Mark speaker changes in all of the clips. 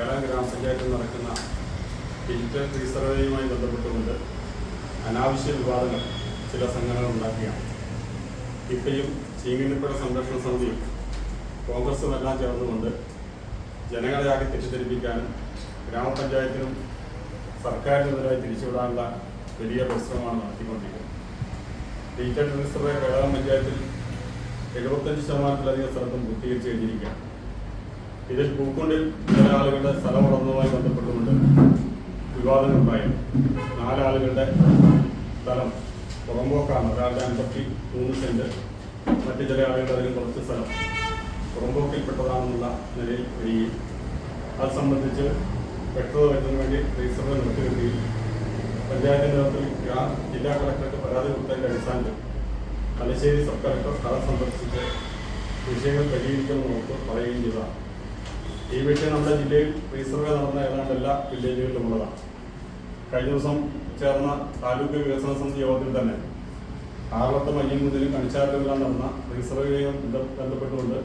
Speaker 1: കേരള ഗ്രാമപഞ്ചായത്തിൽ നടക്കുന്ന ഡിജിറ്റൽ റീസർവേയുമായി ബന്ധപ്പെട്ടുകൊണ്ട് അനാവശ്യ വിവാദങ്ങൾ ചില സംഘടനകൾ ഉണ്ടാക്കിയാണ് ഇപ്പോഴും ചീങ്ങിനിപ്പുഴ സംരക്ഷണ സമിതിയും കോൺഗ്രസും എല്ലാം ചേർന്നുകൊണ്ട് ജനങ്ങളെ ആകെ തെറ്റിദ്ധരിപ്പിക്കാനും ഗ്രാമപഞ്ചായത്തിനും സർക്കാരിനെതിരായി തിരിച്ചുവിടാനുള്ള വലിയ പരിശ്രമമാണ് നടത്തിക്കൊണ്ടിരിക്കുന്നത്. ഡിജിറ്റൽ റീസർവേ കേരള പഞ്ചായത്തിൽ എഴുപത്തഞ്ച് ശതമാനത്തിലധികം സ്ഥലത്തും പൂർത്തീകരിച്ച് കഴിഞ്ഞിരിക്കുകയാണ്. ഇതിൽ പൂക്കുണ്ടിൽ ചില ആളുകളുടെ സ്ഥലം വളർന്നതുമായി ബന്ധപ്പെട്ടുകൊണ്ട് വിവാദങ്ങളുണ്ടായി. നാലാളുകളുടെ സ്ഥലം പുറമ്പോക്കാണ് ഒരാളുടെ അൻപത്തി മൂന്ന് സെന്റ്. മറ്റു ചില ആളുകളുടെ അതിന് കുറച്ച് സ്ഥലം പുറമ്പോക്കിൽപ്പെട്ടതാണെന്നുള്ള നിലയിൽ വരികയും അത് സംബന്ധിച്ച് വ്യക്തത വരുന്നതിന് വേണ്ടി റീസർവ് നിർത്തിവെക്കുകയും പഞ്ചായത്ത് നേതൃത്വത്തിൽ ജില്ലാ കളക്ടർക്ക് പരാതി കൊടുത്തതിന്റെ അടിസ്ഥാനത്തിൽ തലശ്ശേരി സബ് കളക്ടർ സ്ഥലം സന്ദർശിച്ച് വിഷയങ്ങൾ പരിഹരിക്കണമെന്ന് പറയുകയും ചെയ്തതാണ്. ഈ വിഷയം നമ്മുടെ ജില്ലയിൽ റീസർവേ നടന്ന ഏതാണ്ട് എല്ലാ വില്ലേജുകളിലും ഉള്ളതാണ്. കഴിഞ്ഞ ദിവസം ചേർന്ന താലൂക്ക് വികസന സമിതി യോഗത്തിൽ തന്നെ ആറളത്ത് മയ്യങ്കുതിലും കണിച്ചാറിലെല്ലാം നടന്ന റീസർവേയുമായി ബന്ധ- ബന്ധപ്പെട്ടുകൊണ്ട്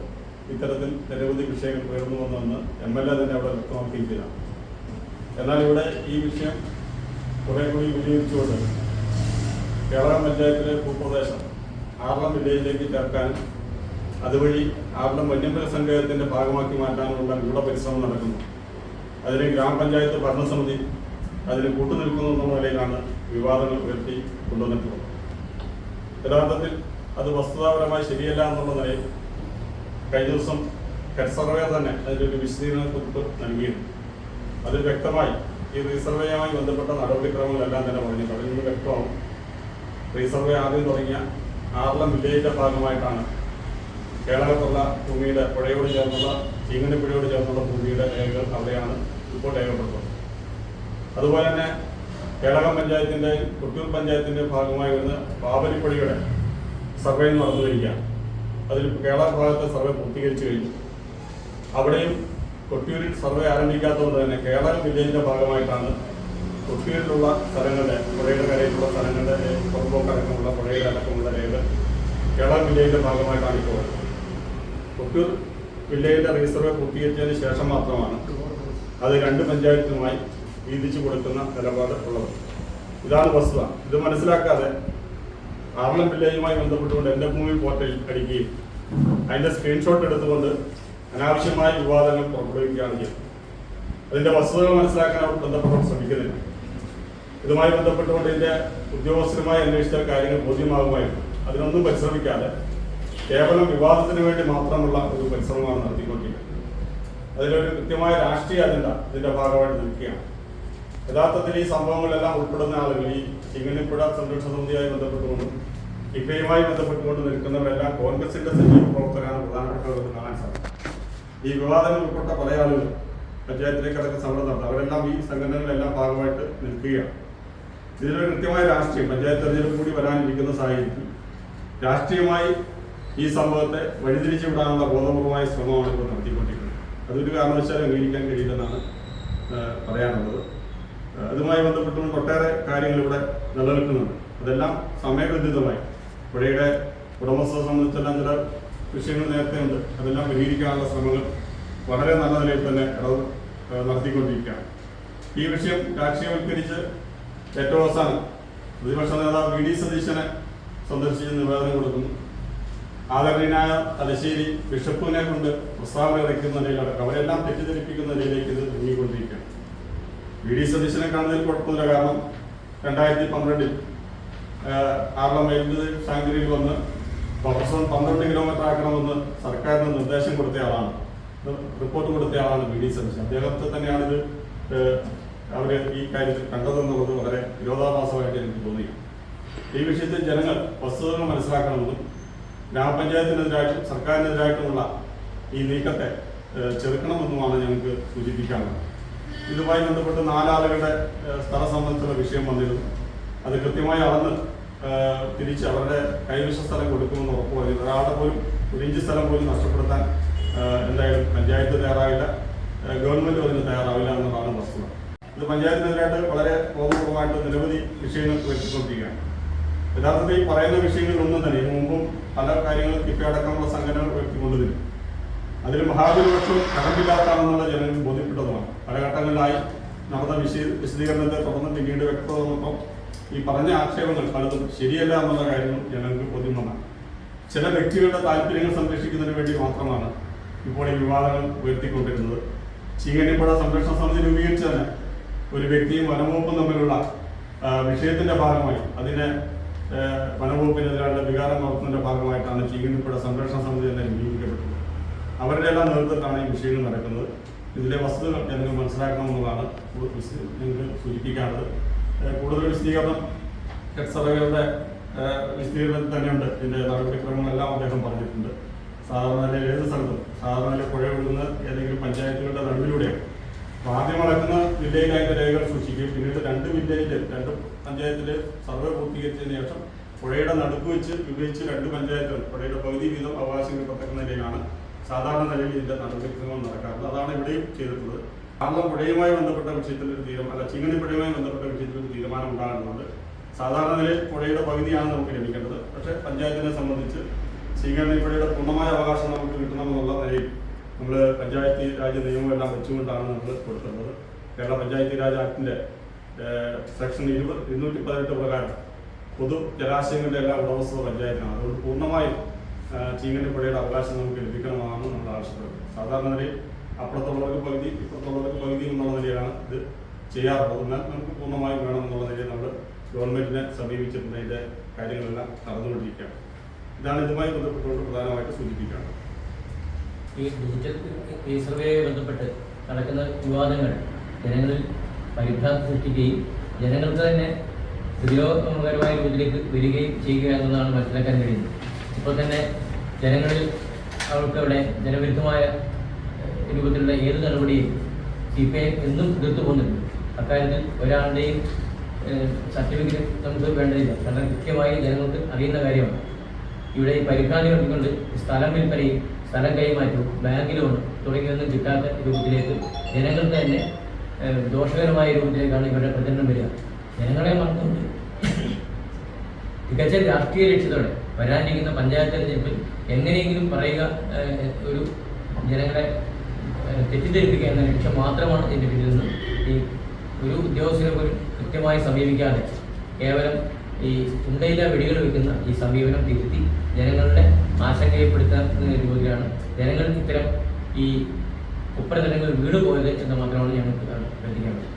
Speaker 1: ഇത്തരത്തിൽ നിരവധി വിഷയങ്ങൾ ഉയർന്നു വന്നുവെന്ന് എം എൽ എ തന്നെ അവിടെ വ്യക്തമാക്കിയിരിക്കുകയാണ്. എന്നാൽ ഇവിടെ ഈ വിഷയം കുറെ കൂടി വിനിയോഗിച്ചുകൊണ്ട് കേരള പഞ്ചായത്തിലെ ഭൂപ്രദേശം ആറളം വില്ലേജിലേക്ക് ചേർക്കാനും അതുവഴി ആറളം വന്യമൃഗ സങ്കേതത്തിന്റെ ഭാഗമാക്കി മാറ്റാനുള്ള ഗൂഢപരിശ്രമം നടക്കുന്നു. അതിന് ഗ്രാമപഞ്ചായത്ത് ഭരണസമിതി അതിന് കൂട്ടുനിൽക്കുന്നു എന്നുള്ള നിലയിലാണ് വിവാദങ്ങൾ ഉയർത്തി കൊണ്ടുവന്നിട്ടുള്ളത്. യഥാർത്ഥത്തിൽ അത് വസ്തുതാപരമായി ശരിയല്ല എന്നുള്ള നിലയിൽ കഴിഞ്ഞ ദിവസം ഹെഡ് സർവേ തന്നെ അതിലൊരു വിശദീകരണ കുറിപ്പ് നൽകിയിരുന്നു. അതിൽ വ്യക്തമായി ഈ റീസർവേയുമായി ബന്ധപ്പെട്ട നടപടിക്രമങ്ങളെല്ലാം തന്നെ പറഞ്ഞു. നിന്ന് വ്യക്തമാവും. റീസർവേ ആദ്യം തുടങ്ങിയ ആറളം വില്ലേജിന്റെ ഭാഗമായിട്ടാണ് കേരളത്തുള്ള ഭൂമിയുടെ പുഴയോട് ചേർന്നുള്ള ചീങ്ങണിപ്പുഴയോട് ചേർന്നുള്ള ഭൂമിയുടെ രേഖകൾ അവിടെയാണ് ഇപ്പോൾ രേഖപ്പെടുത്തുന്നത്. അതുപോലെ തന്നെ കേരളം പഞ്ചായത്തിന്റെ കൊട്ടൂർ പഞ്ചായത്തിന്റെ ഭാഗമായി വരുന്ന പാവലിപ്പുഴയുടെ സർവേ നടന്നു വരികയാണ്. അതിൽ കേരള ഭാഗത്തെ സർവേ പൂർത്തീകരിച്ചു കഴിഞ്ഞു. അവിടെയും കൊട്ടിയൂരിൽ സർവേ ആരംഭിക്കാത്തതുകൊണ്ട് തന്നെ കേരള വില്ലേജിന്റെ ഭാഗമായിട്ടാണ് കൊട്ടിയൂരിലുള്ള സ്ഥലങ്ങളുടെ പുഴയുടെ കരയിലുള്ള സ്ഥലങ്ങളുടെ പുറമ്പോക്കടക്കമുള്ള പുഴയുടെ അടക്കമുള്ള രേഖ കേരള വില്ലേജിന്റെ ഭാഗമായിട്ടാണ് ഇപ്പോൾ. കൊട്ടിയൂർ വില്ലേജിലെ റീസർവേ പൂർത്തീകരിച്ചതിന് ശേഷം മാത്രമാണ് അത് രണ്ട് പഞ്ചായത്തുമായി വീതിച്ചു കൊടുക്കുന്ന നിലപാട് ഉള്ളത്. ഇതാണ് വസ്തുത. ഇത് മനസ്സിലാക്കാതെ ആറളം വില്ലേജുമായി ബന്ധപ്പെട്ടുകൊണ്ട് എന്റെ ഭൂമി പോർട്ടലിൽ അടിക്കുകയും അതിന്റെ സ്ക്രീൻഷോട്ട് എടുത്തുകൊണ്ട് അനാവശ്യമായ വിവാദങ്ങൾ പുറപ്പെടുവിക്കുകയാണ് ചെയ്യുന്നത് അതിന്റെ വസ്തുതകൾ മനസ്സിലാക്കാൻ അവർ ബന്ധപ്പെട്ടവർ ശ്രമിക്കുന്നില്ല. ഇതുമായി ബന്ധപ്പെട്ടുകൊണ്ട് ഇതിന്റെ ഉദ്യോഗസ്ഥരുമായി അന്വേഷിച്ചാൽ കാര്യങ്ങൾ ബോധ്യമാകുമായിരുന്നു. അതിനൊന്നും പരിശ്രമിക്കാതെ കേവലം വിവാദത്തിന് വേണ്ടി മാത്രമുള്ള ഒരു പരിശ്രമമാണ് നടത്തിക്കൊണ്ടിരിക്കുന്നത്. അതിലൊരു കൃത്യമായ രാഷ്ട്രീയ അജണ്ട ഇതിന്റെ ഭാഗമായിട്ട് നിൽക്കുകയാണ്. യഥാർത്ഥത്തിൽ ഈ സംഭവങ്ങളെല്ലാം ഉൾപ്പെടുന്ന ആളുകൾ ഈ ചിങ്ങനിപ്പുഴ സംരക്ഷണ സമിതിയുമായി ബന്ധപ്പെട്ടുകൊണ്ടും ഇപ്പയുമായി ബന്ധപ്പെട്ടുകൊണ്ട് നിൽക്കുന്നവരെല്ലാം കോൺഗ്രസിന്റെ സജീവ പ്രവർത്തകരാണ് പ്രധാനപ്പെട്ടവർക്ക് കാണാൻ സാധിക്കും. ഈ വിവാദങ്ങൾ ഉൾപ്പെട്ട പല ആളുകൾ പഞ്ചായത്തിലേക്ക് അടക്കം സമരം നടത്തും അവരെല്ലാം ഈ സംഘടനകളെല്ലാം ഭാഗമായിട്ട് നിൽക്കുകയാണ്. ഇതിലൊരു കൃത്യമായ രാഷ്ട്രീയം പഞ്ചായത്ത് തെരഞ്ഞെടുപ്പ് കൂടി വരാനിരിക്കുന്ന സാഹചര്യത്തിൽ രാഷ്ട്രീയമായി ഈ സംഭവത്തെ വഴിതിരിച്ചു വിടാനുള്ള ബോധപൂർവമായ ശ്രമമാണ് ഇപ്പോൾ നടത്തിക്കൊണ്ടിരിക്കുന്നത്. അതൊരു കാരണവശാലും അംഗീകരിക്കാൻ കഴിയില്ലെന്നാണ് പറയാനുള്ളത്. അതുമായി ബന്ധപ്പെട്ടുകൊണ്ട് ഒട്ടേറെ കാര്യങ്ങൾ ഇവിടെ നിലനിൽക്കുന്നുണ്ട്. അതെല്ലാം സമയബന്ധിതമായി. പുഴയുടെ ഉടമസ്ഥത സംബന്ധിച്ചെല്ലാം ചില വിഷയങ്ങൾ നേരത്തെ ഉണ്ട്. അതെല്ലാം പരിഹരിക്കാനുള്ള ശ്രമങ്ങൾ വളരെ നല്ല നിലയിൽ തന്നെ ഇടവ് നടത്തിക്കൊണ്ടിരിക്കുകയാണ്. ഈ വിഷയം രാഷ്ട്രീയവൽക്കരിച്ച് ഏറ്റവും അവസാനം പ്രതിപക്ഷ നേതാവ് വി ഡി സതീശനെ സന്ദർശിച്ച് നിവേദനം കൊടുക്കുന്നു. ആദരണീയനായ തലശ്ശേരി ബിഷപ്പിനെ കൊണ്ട് പ്രസ്താവന ഇറക്കുന്ന നിലയിലടക്കം അവരെല്ലാം തെറ്റിദ്ധരിപ്പിക്കുന്ന നിലയിലേക്ക് ഇത് നീങ്ങിക്കൊണ്ടിരിക്കുകയാണ്. വി ഡി സതീശനെ കാണുന്നതിൽ കുഴപ്പമില്ല കാരണം രണ്ടായിരത്തി പന്ത്രണ്ടിൽ ആറളം വൈദ്യുത ടാങ്കരിയിൽ വന്ന് പ്രൊഫസർ പന്ത്രണ്ട് കിലോമീറ്റർ ആക്കണമെന്ന് സർക്കാരിന് നിർദ്ദേശം കൊടുത്ത ആളാണ്. റിപ്പോർട്ട് കൊടുത്ത ആളാണ് വി ഡി സതീശൻ. അദ്ദേഹത്തെ തന്നെയാണിത് അവർ ഈ കാര്യത്തിൽ കണ്ടതെന്നുള്ളത് വളരെ വിരോധാഭാസമായിട്ട് എനിക്ക് തോന്നി ഈ വിഷയത്തിൽ ജനങ്ങൾ വസ്തുതകൾ മനസ്സിലാക്കണമെന്നും ഗ്രാമപഞ്ചായത്തിനെതിരായിട്ടും സർക്കാരിനെതിരായിട്ടുമുള്ള ഈ നീക്കത്തെ ചെറുക്കണമെന്നുമാണ് ഞങ്ങൾക്ക് സൂചിപ്പിക്കാനുള്ളത്. ഇതുമായി ബന്ധപ്പെട്ട് നാലാളുകളുടെ സ്ഥല സംബന്ധിച്ചുള്ള വിഷയം വന്നിരുന്നു. അത് കൃത്യമായി അളന്ന് തിരിച്ച് അവരുടെ കൈവശ സ്ഥലം കൊടുക്കുമെന്ന് ഉറപ്പ് പറഞ്ഞു ഒരാളുടെ പോലും ഒരു ഇഞ്ച് സ്ഥലം പോലും നഷ്ടപ്പെടുത്താൻ എന്തായാലും പഞ്ചായത്ത് തയ്യാറാവില്ല ഗവൺമെന്റ് അതിന് തയ്യാറാവില്ല എന്നുള്ളതാണ് വസ്തുത ഇത് പഞ്ചായത്തിനെതിരായിട്ട് വളരെ ബോധപൂർവമായിട്ട് നിരവധി വിഷയങ്ങൾ ഉയർത്തിക്കൊണ്ടിരിക്കുകയാണ്. യഥാർത്ഥത്തിൽ പറയുന്ന വിഷയങ്ങളിലൊന്നും തന്നെ ഇതിനു മുമ്പും പല കാര്യങ്ങളും കിഫ സംഘടനകൾ ഉയർത്തിക്കൊണ്ടുവരും അതിൽ മഹാഭൂരിപക്ഷം കടമ്പില്ലാത്താണെന്നുള്ള ജനങ്ങൾ ബോധ്യപ്പെട്ടതുമാണ്. പല ഘട്ടങ്ങളിലായി നടന്ന വിശദീ വിശദീകരണത്തെ തുടർന്ന് പിന്നീട് വ്യക്തത വന്നപ്പോൾ ഈ പറഞ്ഞ ആക്ഷേപങ്ങൾ പലതും ശരിയല്ല എന്നുള്ള കാര്യങ്ങൾ ജനങ്ങൾക്ക് ബോധ്യം വന്ന ചില വ്യക്തികളുടെ താല്പര്യങ്ങൾ സംരക്ഷിക്കുന്നതിന് വേണ്ടി മാത്രമാണ് ഇപ്പോൾ ഈ വിവാദങ്ങൾ ഉയർത്തിക്കൊണ്ടിരുന്നത്. ചീങ്കണ്ണിപ്പുഴ സംരക്ഷണ സമിതി രൂപീകരിച്ച് തന്നെ ഒരു വ്യക്തിയും വനംവകുപ്പും തമ്മിലുള്ള വിഷയത്തിന്റെ ഭാഗമായി അതിനെ വനംവകുപ്പിനെതിരായുള്ള വികാരം നടത്തുന്നതിന്റെ ഭാഗമായിട്ടാണ് ചീങ്കണ്ണിപ്പുഴ സംരക്ഷണ സമിതി തന്നെ രൂപീകരിക്കപ്പെട്ടത്. അവരുടെ എല്ലാം നേതൃത്വത്തിലാണ് ഈ വിഷയങ്ങൾ നടക്കുന്നത്. ഇതിലെ വസ്തുതകൾ ജനങ്ങൾ മനസ്സിലാക്കണമെന്നുള്ളതാണ് ഞങ്ങൾക്ക് സൂചിപ്പിക്കാറുള്ളത് കൂടുതൽ വിശദീകരണം ഹെഡ് വിശദീകരണത്തിൽ തന്നെയുണ്ട്. ഇതിന്റെ നടപടിക്രമങ്ങളെല്ലാം അദ്ദേഹം പറഞ്ഞിട്ടുണ്ട്. സാധാരണ നിലയിൽ ഏത് സ്ഥലത്തും സാധാരണ നിലയിൽ പുഴ ഒഴുകുന്ന ഏതെങ്കിലും പഞ്ചായത്തുകളുടെ നടുവിലൂടെയാണ്. ആദ്യം അളക്കുന്ന വില്ലേജ് രേഖകൾ സൂക്ഷിക്കും പിന്നീട് രണ്ട് വില്ലേജിൽ രണ്ട് പഞ്ചായത്തിൽ സർവേ പൂർത്തീകരിച്ചതിന് ശേഷം പുഴയുടെ നടുക്ക് വെച്ച് വിഭജിച്ച് രണ്ട് പഞ്ചായത്തുകൾ പുഴയുടെ പകുതി വീതം അവകാശങ്ങൾ പത്തക്കുന്ന നിലയിലാണ് സാധാരണ നിലയിൽ ഇതിന്റെ നടപടികൾ നടക്കാറുള്ളത്. അതാണ് ഇവിടെയും ചെയ്തിട്ടുള്ളത്. കാരണം പുഴയുമായി ബന്ധപ്പെട്ട വിഷയത്തിൽ ഒരു തീരുമാനം അല്ല ചിങ്ങണി പുഴയുമായി ബന്ധപ്പെട്ട വിഷയത്തിൽ ഒരു തീരുമാനം ഉണ്ടാകുന്നുണ്ട് സാധാരണ നിലയിൽ പുഴയുടെ പകുതിയാണ് നമുക്ക് ലഭിക്കേണ്ടത്. പക്ഷേ പഞ്ചായത്തിനെ സംബന്ധിച്ച് ചിങ്ങണി പുഴയുടെ പൂർണമായ അവകാശം നമുക്ക് കിട്ടണമെന്നുള്ള നിലയിൽ നമ്മൾ പഞ്ചായത്തി രാജ് നിയമം എല്ലാം വെച്ചുകൊണ്ടാണ് നമ്മൾ കൊടുക്കുന്നത് കേരള പഞ്ചായത്തി രാജ് ആക്ടിന്റെ സെക്ഷൻ ഇരുപത് ഇരുന്നൂറ്റി പതിനെട്ട് പ്രകാരം പൊതു ജലാശയങ്ങളുടെ എല്ലാ ഉടമസ്ഥത പഞ്ചായത്തിനാണ് അതുകൊണ്ട് പൂർണമായും ചീങ്കന്റെ പുഴയുടെ അവകാശം നമുക്ക് ലഭിക്കണമെന്നാണ് നമ്മൾ ആവശ്യപ്പെടുന്നത്. സാധാരണ നിലയിൽ അപ്പുറത്തുള്ളവർക്ക് പകുതി ഇപ്പുറത്തുള്ളവർക്ക് പകുതി എന്നുള്ള നിലയിലാണ് ഇത് ചെയ്യാറുള്ളത്. എന്നാൽ നമുക്ക് പൂർണമായും വേണം എന്നുള്ള നിലയിൽ നമ്മൾ ഗവൺമെന്റിനെ സമീപിച്ചിട്ടുണ്ട്. ഇതിന്റെ കാര്യങ്ങളെല്ലാം നടന്നുകൊണ്ടിരിക്കുകയാണ്. ഇതാണ് ഇതുമായി ബന്ധപ്പെട്ടുകൊണ്ട് പ്രധാനമായിട്ട് സൂചിപ്പിക്കാനുള്ളത്.
Speaker 2: ഈ ഡിജിറ്റൽ ഈ ബന്ധപ്പെട്ട് നടക്കുന്ന വിവാദങ്ങൾ ജനങ്ങളിൽ പരിഭ്രാന്തി സൃഷ്ടിക്കുകയും ജനങ്ങൾക്ക് തന്നെ പ്രതിരോധകരമായ രൂപത്തിലേക്ക് വരികയും ചെയ്യുക എന്നതാണ് മനസ്സിലാക്കാൻ കഴിയുന്നത്. ഇപ്പോൾ തന്നെ ജനങ്ങളിൽ അവർക്ക് അവിടെ ജനവിരുദ്ധമായ രൂപത്തിലുള്ള ഏത് നടപടിയും സി പി ഐ എന്നും എതിർത്തു പോകുന്നുണ്ട് അക്കാര്യത്തിൽ ഒരാളുടെയും സർട്ടിഫിക്കറ്റ് നമുക്ക് വേണ്ടതില്ല. കാരണം കൃത്യമായി ജനങ്ങൾക്ക് അറിയുന്ന കാര്യമാണ്. ഇവിടെ ഈ പരിഭ്രാന്തി കണ്ടുകൊണ്ട് സ്ഥലം വിൽപ്പനയും സ്ഥലം കൈമാറ്റവും ബാങ്ക് ലോൺ തുടങ്ങിയൊന്നും കിട്ടാത്ത രൂപത്തിലേക്ക് ജനങ്ങൾക്ക് തന്നെ ദോഷകരമായ രൂപത്തിലേക്കാണ് ഇവരുടെ പ്രചരണം വരിക. ജനങ്ങളെ മറന്നുകൊണ്ട്. തികച്ച രാഷ്ട്രീയ ലക്ഷ്യത്തോടെ വരാനിരിക്കുന്ന പഞ്ചായത്ത് തെരഞ്ഞെടുപ്പിൽ എങ്ങനെയെങ്കിലും പറയുക ഒരു ജനങ്ങളെ തെറ്റിദ്ധരിപ്പിക്കുക എന്ന ലക്ഷ്യം മാത്രമാണ് ഇതിന്റെ പിന്നിൽ നിന്ന് ഈ ഒരു ഉദ്യോഗസ്ഥരെ പോലും കൃത്യമായി സമീപിക്കാതെ കേവലം ഈ ഉണ്ടയില വെടികൾ വെക്കുന്ന ഈ സമീപനം തിരുത്തി ജനങ്ങളുടെ ആശങ്കയപ്പെടുത്തുന്ന രൂപത്തിലാണ് ജനങ്ങൾ ഇത്തരം ഈ കുപ്രതലങ്ങൾ വീട് പോയത് എന്ന് മാത്രമാണ് ഞങ്ങൾക്ക് ശ്രദ്ധിക്കാനുള്ളത്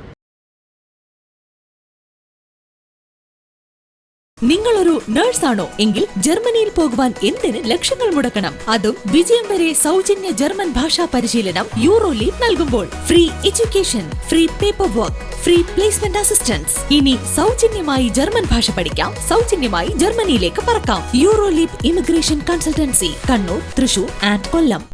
Speaker 3: നിങ്ങളൊരു നേഴ്സാണോ എങ്കിൽ ജർമ്മനിയിൽ പോകുവാൻ എന്തിന് ലക്ഷങ്ങൾ മുടക്കണം? അതും വിജയം വരെ സൗജന്യ ജർമ്മൻ ഭാഷാ പരിശീലനം യൂറോ ലീഗ് നൽകുമ്പോൾ. Free education free paper work free placement assistance ഇനി സൗജന്യമായി ജർമ്മൻ ഭാഷ പഠിക്കാം. സൗജന്യമായി ജർമ്മനിയിലേക്ക് പറക്കാം. Euro leap immigration consultancy Kannur Thrissur and Kollam.